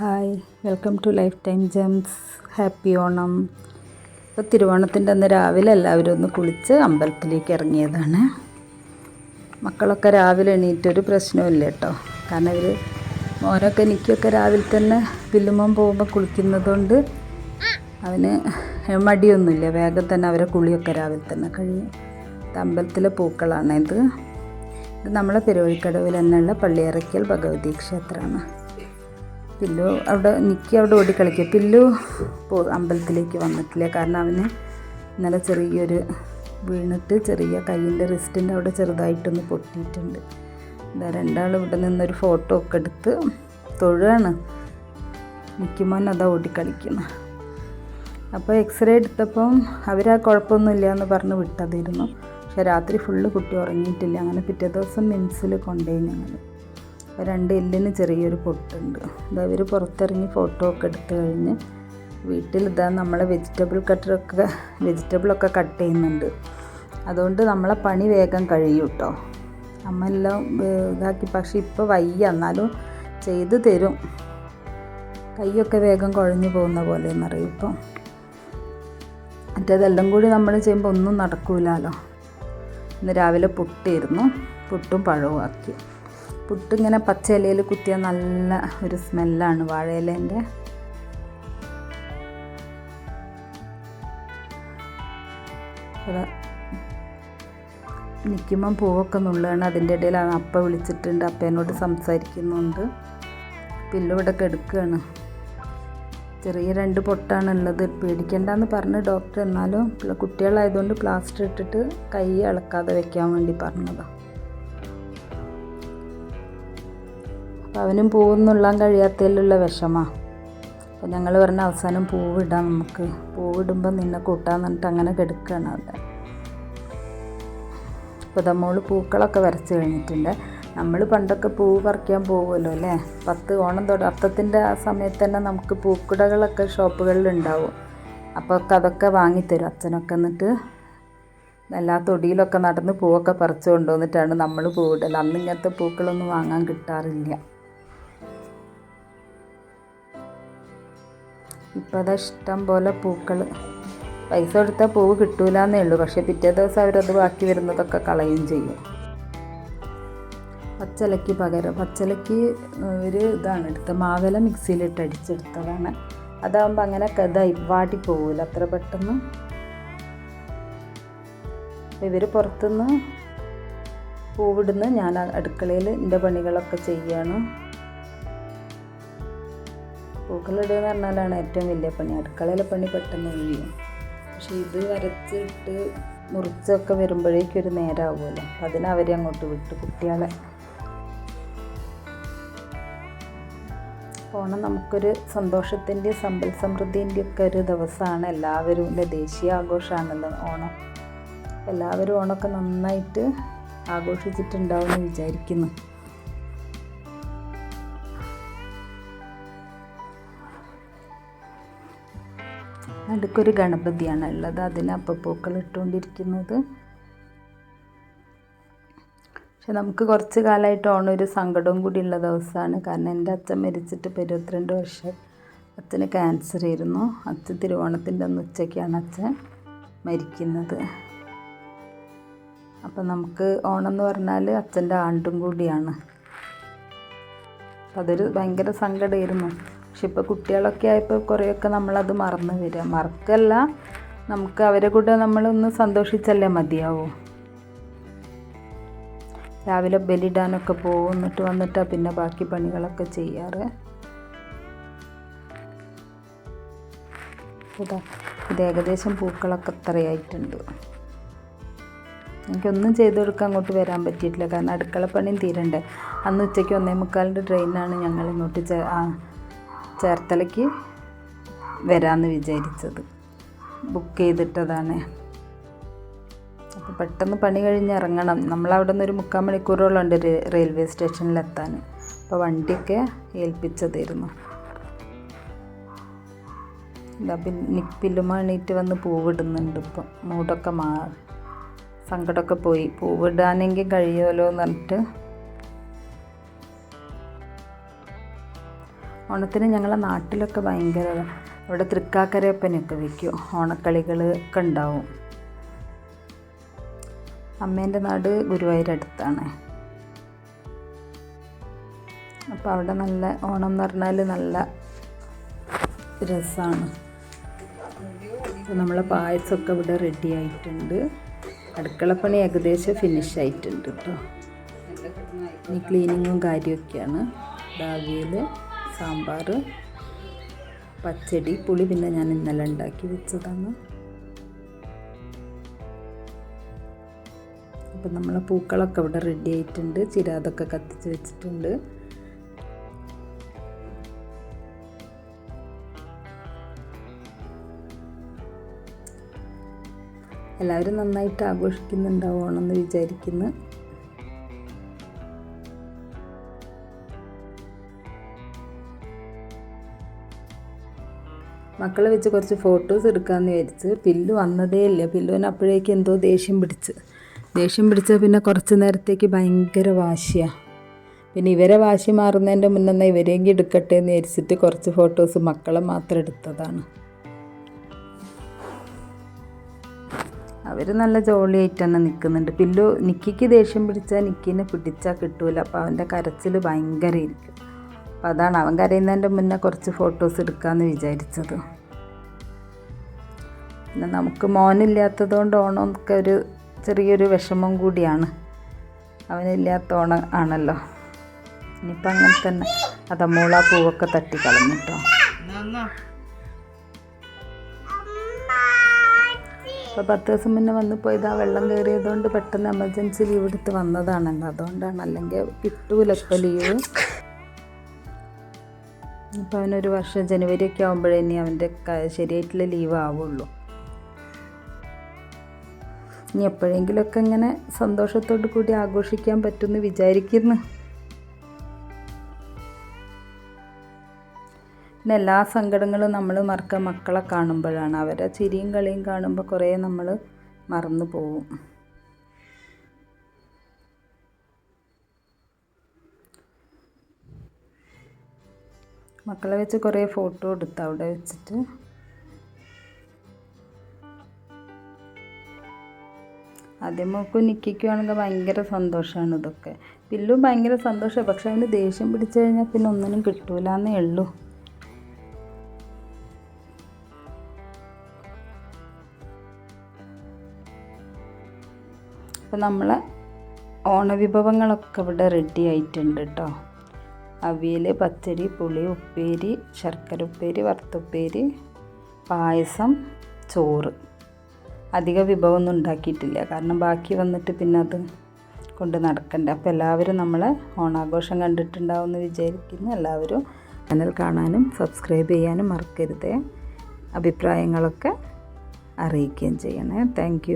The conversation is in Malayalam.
Hi welcome to life time gems. Happy Onam. ഇപ്പോൾ തിരുവോണത്തിന്റെ അന്ന് രാവിലെ എല്ലാവരും ഒന്ന് കുളിച്ച് അമ്പലത്തിലേക്ക് ഇറങ്ങിയതാണ്. മക്കളൊക്കെ രാവിലെ എണീറ്റൊരു പ്രശ്നമില്ല കേട്ടോ. കാരണം ഇവർ മോനൊക്കെ എനിക്കൊക്കെ രാവിലെ തന്നെ വില്ലുമ്പം പോകുമ്പോൾ കുളിക്കുന്നതുകൊണ്ട് അവന് മടിയൊന്നുമില്ല. വേഗം തന്നെ അവരെ കുളിയൊക്കെ രാവിലെ തന്നെ കഴിയും. അമ്പലത്തിലെ പൂക്കളാണ് ഇത്. ഇത് നമ്മളെ പെരുവഴിക്കടവിൽ തന്നെയുള്ള പള്ളിയിറക്കിയൽ ഭഗവതി ക്ഷേത്രമാണ്. പില്ലു അവിടെ നിൽക്കി അവിടെ ഓടിക്കളിക്കുക പില്ലു അമ്പലത്തിലേക്ക് വന്നിട്ടില്ല. കാരണം അവന് ഇന്നലെ ചെറിയൊരു വീണിട്ട് ചെറിയ കയ്യിന്റെ റിസ്റ്റിന്റെ അവിടെ ചെറുതായിട്ടൊന്ന് പൊട്ടിയിട്ടുണ്ട്. എന്താ രണ്ടാൾ ഇവിടെ നിന്നൊരു ഫോട്ടോ ഒക്കെ എടുത്ത് തൊഴുകയാണ് നിൽക്കുമ്പോൾ അതാ ഓടിക്കളിക്കുന്നത് അപ്പോൾ എക്സ്റേ എടുത്തപ്പം അവർ ആ കുഴപ്പമൊന്നുമില്ല എന്ന് പറഞ്ഞ് വിട്ടതായിരുന്നു. പക്ഷേ രാത്രി ഫുള്ള് കുട്ടി ഉറങ്ങിയിട്ടില്ല. അങ്ങനെ പിറ്റേ ദിവസം മിംസിൽ കൊണ്ടുപോയി ഞങ്ങൾ രണ്ട് എല്ലിന് ചെറിയൊരു പൊട്ടുണ്ട്. ഇത് അവർ പുറത്തിറങ്ങി ഫോട്ടോ ഒക്കെ എടുത്തു കഴിഞ്ഞ് വീട്ടിൽ ഇതാ നമ്മളെ വെജിറ്റബിൾ കട്ടറൊക്കെ വെജിറ്റബിളൊക്കെ കട്ട് ചെയ്യുന്നുണ്ട്. അതുകൊണ്ട് നമ്മളെ പണി വേഗം കഴിയും കേട്ടോ അമ്മ എല്ലാം ഇതാക്കി. പക്ഷേ ഇപ്പോൾ വയ്യ. എന്നാലും ചെയ്ത് തരും. കൈയൊക്കെ വേഗം കുഴഞ്ഞു പോകുന്ന പോലെ എന്നറിയും ഇപ്പം. മറ്റേതെല്ലാം കൂടി നമ്മൾ ചെയ്യുമ്പോൾ ഒന്നും നടക്കൂലല്ലോ ഇന്ന് രാവിലെ പുട്ടായിരുന്നു പുട്ടും പഴവും ആക്കി. പുട്ടിങ്ങനെ പച്ച ഇലയിൽ കുത്തിയാൽ നല്ല ഒരു സ്മെല്ലാണ് വാഴയിലേന്റെ. നിൽക്കുമ്പം പൂവൊക്കെ നുള്ളതാണ് അതിന്റെ ഇടയിൽ അപ്പ വിളിച്ചിട്ടുണ്ട്. അപ്പേനോട് സംസാരിക്കുന്നുണ്ട്. പില്ലിവിടെ കെടുക്കുകയാണ് ചെറിയ രണ്ട് പൊട്ടാണ് ഉള്ളത് പേടിക്കണ്ടെന്ന് പറഞ്ഞ് ഡോക്ടർ എന്നാലും കുട്ടികളായതുകൊണ്ട് പ്ലാസ്റ്റർ ഇട്ടിട്ട് കൈ ഇളക്കാതെ വെക്കാൻ വേണ്ടി പറഞ്ഞതാണ് അപ്പോൾ അവനും പൂവൊന്നുള്ളാൻ കഴിയാത്തതിലുള്ള വിഷമമാണ് അപ്പോൾ ഞങ്ങൾ പറഞ്ഞ അവസാനം പൂവിടാം നമുക്ക്. പൂവിടുമ്പോൾ നിന്നെ കൂട്ടാന്ന് പറഞ്ഞിട്ട് അങ്ങനെ കിടക്കുകയാണ് അവിടെ. അപ്പോൾ നമ്മൾ പൂക്കളൊക്കെ വരച്ച് കഴിഞ്ഞിട്ടുണ്ട്. നമ്മൾ പണ്ടൊക്കെ പൂ പറിക്കാൻ പോകുമല്ലോ അല്ലേ? പത്ത് ഓണം തൊട്ട് അത്തത്തിന്റെ ആ സമയത്ത് തന്നെ നമുക്ക് പൂക്കുടകളൊക്കെ ഷോപ്പുകളിൽ ഉണ്ടാവും. അപ്പോൾ ഒക്കെ അതൊക്കെ വാങ്ങിത്തരും അച്ഛനൊക്കെ എന്നിട്ട്. എല്ലാ തൊടിയിലൊക്കെ നടന്ന് പൂവൊക്കെ പറിച്ചു കൊണ്ടുവന്നിട്ടാണ് നമ്മൾ പൂവിടൽ അന്ന് ഇങ്ങനത്തെ പൂക്കളൊന്നും വാങ്ങാൻ കിട്ടാറില്ല. ഇപ്പം അത് ഇഷ്ടം പോലെ പൂക്കൾ പൈസ കൊടുത്താൽ പൂവ് കിട്ടൂലെന്നേ ഉള്ളൂ. പക്ഷേ പിറ്റേ ദിവസം അവരത് ബാക്കി വരുന്നതൊക്കെ കളയും ചെയ്യും. പച്ചലയ്ക്ക് പകരം. പച്ചലയ്ക്ക് ഒരു ഇതാണ്. എടുത്ത് മാവില മിക്സിയിലിട്ട് അടിച്ചെടുത്തതാണ്. അതാകുമ്പോൾ അങ്ങനെ ഇതായി പോകില്ല അത്ര പെട്ടെന്ന്. ഇവർ പുറത്തുനിന്ന് പൂവിടുന്ന് ഞാൻ അടുക്കളയിൽ എന്റെ പണികളൊക്കെ ചെയ്യാണ്. പൂക്കളിടുക എന്ന് പറഞ്ഞാലാണ് ഏറ്റവും വലിയ പണി. അടുക്കളയിലെ പണി പെട്ടെന്ന് കഴിയും. പക്ഷെ ഇത് വരച്ചിട്ട് മുറിച്ചൊക്കെ വരുമ്പോഴേക്കും ഒരു നേരമാവുമല്ലോ അപ്പം അതിന് അവരെ അങ്ങോട്ട് വിട്ടു കുട്ടികളെ. ഓണം നമുക്കൊരു സന്തോഷത്തിന്റെയും സമ്പൽ സമൃദ്ധിന്റെയും ഒക്കെ ഒരു ദിവസമാണ്. എല്ലാവരും ദേശീയ ആഘോഷമാണല്ലോ ഓണം. എല്ലാവരും ഓണമൊക്കെ നന്നായിട്ട് ആഘോഷിച്ചിട്ടുണ്ടാവുമെന്ന് വിചാരിക്കുന്നു. നടുക്കൊരു ഗണപതിയാണ് ഉള്ളത്. അതിന് അപ്പപ്പൂക്കൾ ഇട്ടുകൊണ്ടിരിക്കുന്നത്. പക്ഷെ നമുക്ക് കുറച്ച് കാലമായിട്ട് ഓണം ഒരു സങ്കടവും കൂടി ഉള്ള ദിവസമാണ്. കാരണം എന്റെ അച്ഛൻ മരിച്ചിട്ട് ഇരുപത്തിരണ്ട് വർഷം അച്ഛന് ക്യാൻസർ ആയിരുന്നു. അച്ഛൻ തിരുവോണത്തിന്റെ അന്ന് ഉച്ചയ്ക്കാണ് അച്ഛൻ മരിക്കുന്നത്. അപ്പം നമുക്ക് ഓണം എന്ന് പറഞ്ഞാൽ അച്ഛന്റെ ആണ്ടും കൂടിയാണ്. അതൊരു ഭയങ്കര സങ്കടമായിരുന്നു. പക്ഷെ ഇപ്പോൾ കുട്ടികളൊക്കെ ആയപ്പോൾ കുറേയൊക്കെ നമ്മളത് മറന്നു വരിക മറക്കല്ല. നമുക്ക് അവരെ കൂടെ നമ്മളൊന്ന് സന്തോഷിച്ചല്ലേ മതിയാവും. രാവിലെ ബലിടാനൊക്കെ പോകും എന്നിട്ട് വന്നിട്ടാണ് പിന്നെ ബാക്കി പണികളൊക്കെ ചെയ്യാറ്. ഇതാ ഏകദേശം പൂക്കളൊക്കെ അത്രയായിട്ടുണ്ട് എനിക്കൊന്നും ചെയ്ത് കൊടുക്കാൻ അങ്ങോട്ട് വരാൻ പറ്റിയിട്ടില്ല. കാരണം അടുക്കള പണിയും തീരണ്ടേ. അന്ന് ഉച്ചയ്ക്ക് ഒന്നേ മുക്കാലിന്റെ ട്രെയിനാണ് ഞങ്ങൾ ഇങ്ങോട്ട് ചേർത്തലയ്ക്ക് വരാമെന്ന് വിചാരിച്ചത്. ബുക്ക് ചെയ്തിട്ടതാണ്. അപ്പോൾ പെട്ടെന്ന് പണി കഴിഞ്ഞ് ഇറങ്ങണം. നമ്മളവിടെ നിന്ന് ഒരു മുക്കാൽ മണിക്കൂറോളം ഉണ്ട് റെയിൽവേ സ്റ്റേഷനിലെത്താൻ അപ്പോൾ വണ്ടിയൊക്കെ ഏൽപ്പിച്ചതായിരുന്നു. ഇതാ പിന്നെ പില്ലുമ വന്ന് പൂവിടുന്നുണ്ട് ഇപ്പം. മൂടൊക്കെ മാ സങ്കടമൊക്കെ പോയി. പൂവിടാനെങ്കിൽ കഴിയുമല്ലോ എന്ന് പറഞ്ഞിട്ട് ഓണത്തിന് ഞങ്ങളുടെ നാട്ടിലൊക്കെ ഭയങ്കര ഇവിടെ തൃക്കാക്കരയപ്പനൊക്കെ വയ്ക്കും ഓണക്കളികൾ ഒക്കെ ഉണ്ടാവും. അമ്മേന്റെ നാട് ഗുരുവായൂരടുത്താണ് അപ്പോൾ അവിടെ നല്ല ഓണം എന്ന് പറഞ്ഞാൽ നല്ല രസമാണ് നമ്മളെ പായസമൊക്കെ ഇവിടെ റെഡി ആയിട്ടുണ്ട്. അടുക്കളപ്പണി ഏകദേശം ഫിനിഷ് ആയിട്ടുണ്ട് കേട്ടോ. ഇനി ക്ലീനിങ്ങും കാര്യമൊക്കെയാണ്. ദാവിയൽ സാമ്പാർ പച്ചടി പുളി പിന്നെ ഞാൻ ഇന്നലെ ഉണ്ടാക്കി വെച്ചതാണ്. അപ്പം നമ്മളെ പൂക്കളൊക്കെ ഇവിടെ റെഡി ആയിട്ടുണ്ട്. ചിരാതൊക്കെ കത്തിച്ച് വെച്ചിട്ടുണ്ട്. എല്ലാവരും നന്നായിട്ട് ആഘോഷിക്കുന്നുണ്ടാവുമെന്ന് വിചാരിക്കുന്നു. മക്കളെ വെച്ച് കുറച്ച് ഫോട്ടോസ് എടുക്കാമെന്ന് വിചാരിച്ച് പില്ലു വന്നതേ ഇല്ല. പില്ലുവിന് അപ്പോഴേക്കും എന്തോ ദേഷ്യം പിടിച്ച്. ദേഷ്യം പിടിച്ചാൽ പിന്നെ കുറച്ച് നേരത്തേക്ക് ഭയങ്കര വാശിയാണ് പിന്നെ ഇവരെ വാശി മാറുന്നതിന്റെ മുന്നേ ഇവരെങ്കിൽ എടുക്കട്ടെ എന്ന് വിചാരിച്ചിട്ട് കുറച്ച് ഫോട്ടോസ് മക്കളെ മാത്രം എടുത്തതാണ്. അവർ നല്ല ജോളിയായിട്ട് തന്നെ നിൽക്കുന്നുണ്ട് പില്ലു നിക്കിക്ക് ദേഷ്യം പിടിച്ചാൽ നിക്കിനെ പിടിച്ചാൽ കിട്ടൂല. അപ്പോൾ അവന്റെ കരച്ചിൽ ഭയങ്കര ഇരിക്കും അപ്പോൾ അതാണ് അവൻ കരയുന്നതിന്റെ മുന്നേ കുറച്ച് ഫോട്ടോസ് എടുക്കാമെന്ന് വിചാരിച്ചത്. പിന്നെ നമുക്ക് മോനില്ലാത്തത് കൊണ്ട് ഓണമൊക്കെ ഒരു ചെറിയൊരു വിഷമം കൂടിയാണ്. അവനില്ലാത്ത ഓണം ആണല്ലോ. ഇനിയിപ്പോൾ അങ്ങനെ തന്നെ അതമ്മോള പൂവൊക്കെ തട്ടിക്കളഞ്ഞു കേട്ടോ അപ്പോൾ പത്ത് ദിവസം മുന്നേ വന്ന് പോയത് ആ വെള്ളം കയറിയതുകൊണ്ട് പെട്ടെന്ന് എമർജൻസി ലീവ് എടുത്ത് വന്നതാണല്ലോ. അതുകൊണ്ടാണ് അല്ലെങ്കിൽ കിട്ടൂല ഇപ്പോൾ ലീവ് ഇപ്പോൾ അവനൊരു വർഷം ജനുവരി ഒക്കെ ആകുമ്പോഴേ അവന്റെ ശരിയായിട്ടുള്ള ലീവ് ആവുള്ളൂ. ഇനി എപ്പോഴെങ്കിലുമൊക്കെ ഇങ്ങനെ സന്തോഷത്തോടു കൂടി ആഘോഷിക്കാൻ പറ്റുമെന്ന് വിചാരിക്കുന്നു. പിന്നെ എല്ലാ സങ്കടങ്ങളും നമ്മൾ മറക്കാൻ മക്കളെ കാണുമ്പോഴാണ്. അവരെ ചിരിയും കളിയും കാണുമ്പോൾ കുറേ നമ്മൾ മറന്നു പോവും. മക്കളെ വെച്ച് കുറേ ഫോട്ടോ എടുത്തു അവിടെ വെച്ചിട്ട്. ആദ്യം നോക്കും നിക്കിക്കുവാണെങ്കിൽ ഭയങ്കര സന്തോഷമാണ് ഇതൊക്കെ. പില്ലും ഭയങ്കര സന്തോഷമാണ് പക്ഷെ അതിന് ദേഷ്യം പിടിച്ചു കഴിഞ്ഞാൽ പിന്നെ ഒന്നിനും കിട്ടൂലെന്നേ ഉള്ളൂ. അപ്പം നമ്മളെ ഓണവിഭവങ്ങളൊക്കെ ഇവിടെ റെഡി ആയിട്ടുണ്ട് കേട്ടോ അവിയൽ പച്ചടി പുളി ഉപ്പേരി ശർക്കര ഉപ്പേരി വറുത്തുപ്പേരി പായസം ചോറ്. അധിക വിഭവമൊന്നും ഉണ്ടാക്കിയിട്ടില്ല. കാരണം ബാക്കി വന്നിട്ട് പിന്നെ അത് കൊണ്ട് നടക്കണ്ട. അപ്പോൾ എല്ലാവരും നമ്മളെ ഓണാഘോഷം കണ്ടിട്ടുണ്ടാവും എന്ന് വിചാരിക്കുന്നു. എല്ലാവരും ചാനൽ കാണാനും സബ്സ്ക്രൈബ് ചെയ്യാനും മറക്കരുത്. അഭിപ്രായങ്ങളൊക്കെ അറിയിക്കുകയും ചെയ്യണേ. താങ്ക്